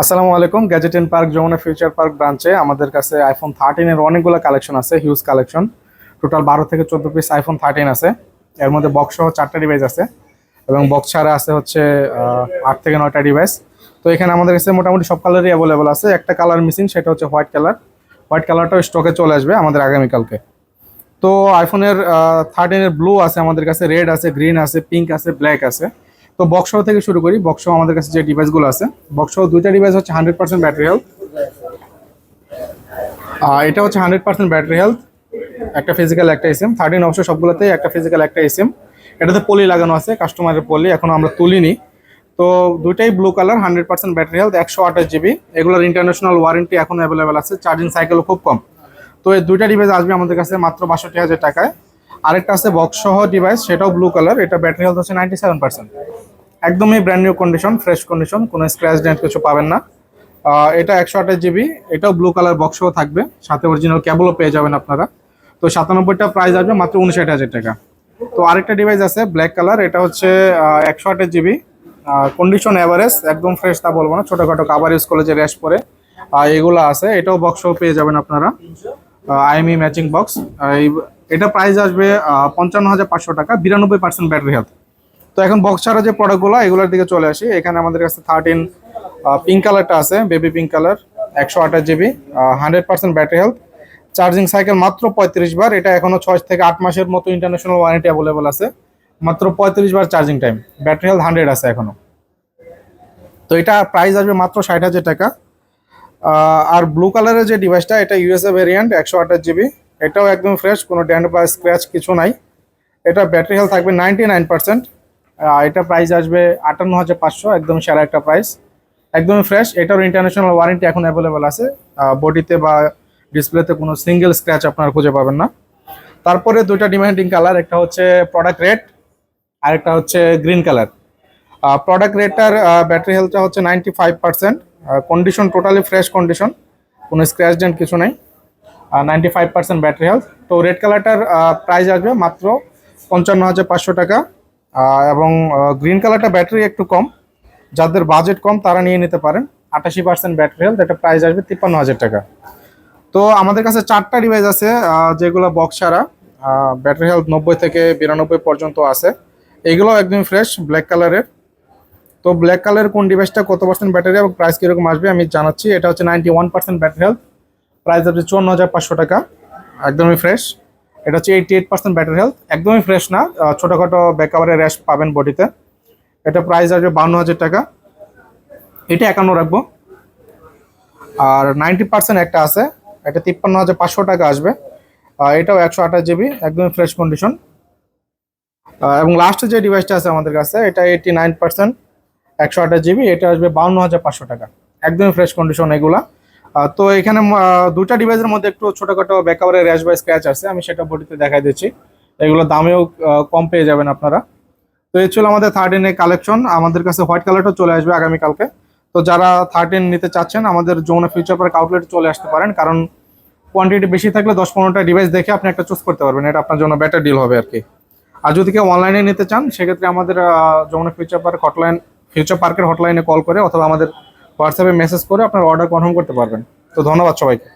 আসসালামু আলাইকুম গ্যাজেটেন পার্ক যমুনা ফিউচার পার্ক ব্রাঞ্চে আমাদের কাছে আইফোন থার্টিনের অনেকগুলো কালেকশন আছে হিউজ কালেকশন টোটাল বারো থেকে চোদ্দ পিস আইফোন থার্টিন আছে। এর মধ্যে বক্স সহ চারটা ডিভাইস আছে এবং বক্স ছাড়া আছে হচ্ছে আট থেকে নয়টা ডিভাইস তো এখানে আমাদের কাছে মোটামুটি সব কালারই অ্যাভেলেবল আছে। একটা কালার মিসিং সেটা হচ্ছে হোয়াইট কালার হোয়াইট কালারটাও স্টকে চলে আসবে আমাদের আগামীকালকে। তো আইফোনের থার্টিনের ব্লু আছে আমাদের কাছে রেড আছে গ্রিন আছে পিঙ্ক আছে ব্ল্যাক আছে। তো বক্স থেকে শুরু করি। বক্স আমাদের কাছে যে ডিভাইসগুলো আছে বক্স দুইটা ডিভাইস হচ্ছে হান্ড্রেড পার্সেন্ট ব্যাটারি হেলথ এটা হচ্ছে হান্ড্রেড পার্সেন্ট ব্যাটারি হেলথ একটা ফিজিক্যাল একটা এসএম থার্টিন অবশ্য সবগুলোতেই একটা ফিজিক্যাল একটা এসএম এটাতে পলি লাগানো আছে কাস্টমারের পলি এখন আমরা তুলিনি। তো দুইটাই blue colour hundred percent battery health একশো আঠাশ জিবি এগুলোর ইন্টারন্যাশনাল ওয়ারেন্টি এখন অ্যাভেলেবেল আছে। চার্জিং সাইকেলও খুব কম। তো এই দুইটা ডিভাইস আসবে আমাদের কাছে মাত্র বাষট্টি হাজার টাকায়। আরেকটা আছে বক্স সহ ডিভাইস সেটাও ব্লু কালার এটা ব্যাটারি হেলথ হচ্ছে নাইনটি সেভেন পার্সেন্ট একদমই brand new condition fresh condition কোনো স্ক্র্যাচ ডেন্ট কিছু পাবেন না। এটা একশো আঠাশ জিবি এটাও ব্লু কালার বক্সও থাকবে। সাথে অরিজিনাল ক্যাবলও পেয়ে যাবেন আপনারা। তো সাতানব্বইটা প্রাইস আসবে মাত্র উনষাট হাজার টাকা। তো আরেকটা ডিভাইস আছে ব্ল্যাক কালার এটা হচ্ছে একশো আঠাশ জিবি কন্ডিশন অ্যাভারেজ একদম ফ্রেশ তা বলব না, ছোটোখাটো কাবার ইউজ করলে যে র্যাশ পরে। এগুলো আছে, এটাও বক্সও পেয়ে যাবেন আপনারা। আইএমই ম্যাচিং বক্স এটা প্রাইস আসবে পঞ্চান্ন হাজার পাঁচশো টাকা, বিরানব্বই পার্সেন্ট ব্যাটারি হেলথ তো এখন বক্স ছাড়া যে প্রোডাক্টগুলো এগুলোর দিকে চলে আসি। এখানে আমাদের কাছে থার্টিন পিঙ্ক কালারটা আছে বেবি পিঙ্ক কালার একশো আঠাশ GB hundred percent battery health charging cycle মাত্র পঁয়ত্রিশ বার, এটা এখনও ছয় থেকে আট মাসের মতো ইন্টারন্যাশনাল ওয়ারেন্টি অ্যাভেলেবল আছে। মাত্র পঁয়ত্রিশ বার charging time battery health hundred আছে এখনও তো এটা প্রাইস আসবে মাত্র ষাট হাজার টাকা। আর ব্লু কালারের যে ডিভাইসটা এটা ইউএসএ ভেরিয়েন্ট একশো আঠাশ জিবি এটাও একদম ফ্রেশ কোনো ড্যান্ড বা স্ক্র্যাচ কিছু নাই। এটা ব্যাটারি হেলথ থাকবে নাইনটি নাইন পার্সেন্ট এটা প্রাইস আসবে আটান্ন হাজার পাঁচশো, একদম সেরা একটা প্রাইস একদমই ফ্রেশ এটার ইন্টারন্যাশনাল ওয়ারেন্টি এখন অ্যাভেলেবেল আছে। বডিতে বা ডিসপ্লেতে কোনো সিঙ্গেল স্ক্র্যাচ আপনারা খুঁজে পাবেন না। তারপরে দুইটা ডিমান্ডিং কালার একটা হচ্ছে প্রোডাক্ট রেড আর একটা হচ্ছে গ্রিন কালার প্রোডাক্ট রেটটার ব্যাটারি হেলথটা হচ্ছে ninety five percent condition totally fresh condition কোনো স্ক্র্যাচ ডেন্ট কিছু নেই। Ninety five percent battery health তো রেড কালারটার প্রাইস আসবে মাত্র পঞ্চান্ন হাজার পাঁচশো টাকা। এবং গ্রিন কালারটা ব্যাটারি একটু কম। যাদের বাজেট কম, তারা নিয়ে নিতে পারেন। আটাশি পার্সেন্ট ব্যাটারি হেলথ এটা প্রাইস আসবে তিপ্পান্ন হাজার টাকা। তো আমাদের কাছে চারটা ডিভাইস আছে যেগুলো বক্স ছাড়া। ব্যাটারি হেলথ নব্বই থেকে বিরানব্বই পর্যন্ত আছে। এগুলো একদম ফ্রেশ ব্ল্যাক কালারের তো ব্ল্যাক কালারের কোন ডিভাইসটা কত পার্সেন্ট ব্যাটারি এবং প্রাইস কীরকম আসবে আমি জানাচ্ছি। এটা হচ্ছে ninety one percent battery health price আসবে চুয়ান্ন হাজার পাঁচশো টাকা। একদমই ফ্রেশ এটা হচ্ছে eighty eight percent battery health একদমই ফ্রেশ না ছোটোখাটো ব্যাকআভারের র্যাশ পাবেন বডিতে এটা প্রাইস আসবে বান্ন হাজার টাকা। এটা একান্ন রাখব। আর নাইনটি পার্সেন্ট একটা আছে, এটা তিপ্পান্ন হাজার পাঁচশো টাকা আসবে। এটাও একশো আঠাশ জিবি একদমই ফ্রেশ কন্ডিশন এবং লাস্টে যে ডিভাইসটা আছে আমাদের কাছে, এটা এইটি নাইন পার্সেন্ট একশো আঠাশ জিবি এটা আসবে বাউন্ন হাজার পাঁচশো টাকা। একদমই ফ্রেশ কন্ডিশন এগুলা। তো এখানে দুটা ডিভাইসের মধ্যে একটু ছোটোখাটো ব্যাকআভারের র্যাশ বা স্ক্র্যাচ আছে, আমি সেটা বডিতে দেখাই দিচ্ছি। এগুলো দামেও কম পেয়ে যাবেন আপনারা। তো এই ছিল আমাদের থার্টিনের কালেকশন আমাদের কাছে হোয়াইট কালারটা চলে আসবে আগামীকালকে। তো যারা থার্টিন নিতে চাচ্ছেন, আমাদের যমুনা ফিউচার পার্ক আউটলেট চলে আসতে পারেন, কারণ কোয়ান্টিটি বেশি থাকলে দশ পনেরোটা ডিভাইস দেখে আপনি একটা চুজ করতে পারবেন, এটা আপনার জন্য বেটার ডিল হবে আর কি। আর যদি কেউ অনলাইনে নিতে চান, সেক্ষেত্রে আমাদের Jamuna future park hotline future পার্কের হটলাইনে কল করে, অথবা আমাদের হোয়াটসঅ্যাপে মেসেজ করে আপনার অর্ডার কনফার্ম করতে পারবেন। তো ধন্যবাদ সবাইকে।